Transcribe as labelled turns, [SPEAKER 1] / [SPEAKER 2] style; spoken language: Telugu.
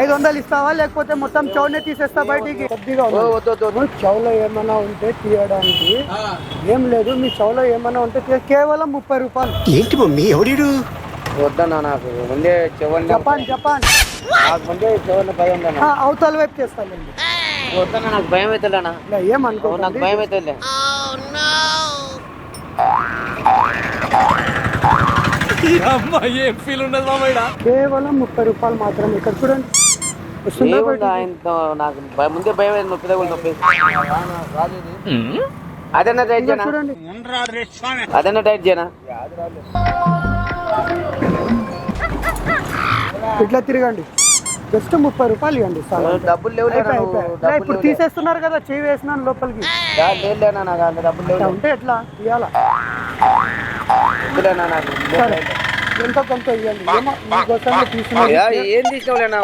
[SPEAKER 1] ఐదు వందలు ఇస్తావా? లేకపోతే మొత్తం చౌనే తీసేస్తా బయటికి? కొద్దిగా చౌలో ఏమైనా ఉంటే తీయడానికి ఏం లేదు. మీ చౌలో ఏమైనా ఉంటే కేవలం ముప్పై రూపాయలు.
[SPEAKER 2] ఏంటి మమ్మీ ఎవడీడు
[SPEAKER 3] వద్దన్నా నాకు ముందే చెవండి
[SPEAKER 1] జపాన్ జపాన్.
[SPEAKER 3] నాకు ముందే చెవండి భయం ఉందన్నా
[SPEAKER 1] అవతల వైపు చేస్తానండి
[SPEAKER 3] వద్దన్నా నాకు భయం అవుతుందన్నా
[SPEAKER 1] ఏమనుకో
[SPEAKER 3] నాకు భయం అవుతుంది.
[SPEAKER 4] ఏం ఫీల్ ఉండదు మామయ్య
[SPEAKER 1] కేవలం ముప్పై రూపాయలు మాత్రమే. ఇక్కడ చూడండి.
[SPEAKER 3] ఏముంది
[SPEAKER 1] బయటికి?
[SPEAKER 3] ఆయనతో? నాకు భయం- ముందే భయం అయింది నొప్పి తగులు నొప్పి. అదన్నా టైట్
[SPEAKER 1] ఇక్కడ
[SPEAKER 3] చేయనా?
[SPEAKER 1] చూడండి.
[SPEAKER 3] అదన్నా టైట్ చేయనా?
[SPEAKER 1] ఇట్లా తిరగండి. జస్ట్ ముప్పై రూపాయలు ఇవ్వండి.
[SPEAKER 3] డబ్బులు లేవు
[SPEAKER 1] ఇప్పుడు తీసేస్తున్నారు కదా చేయి వేసినాను లోపలికి.
[SPEAKER 3] లేనా నాకు అంత డబ్బులు
[SPEAKER 1] ఇట్లా ఉంటే ఎట్లా? ఇవ్వాలా
[SPEAKER 3] వద్దులేనా నాకు?
[SPEAKER 1] సరే. ఎంతో కొంత ఇవ్వండి. ఏమో మీకోసమే తీసుకున్నాను
[SPEAKER 3] ఏం తీసుకోలేనా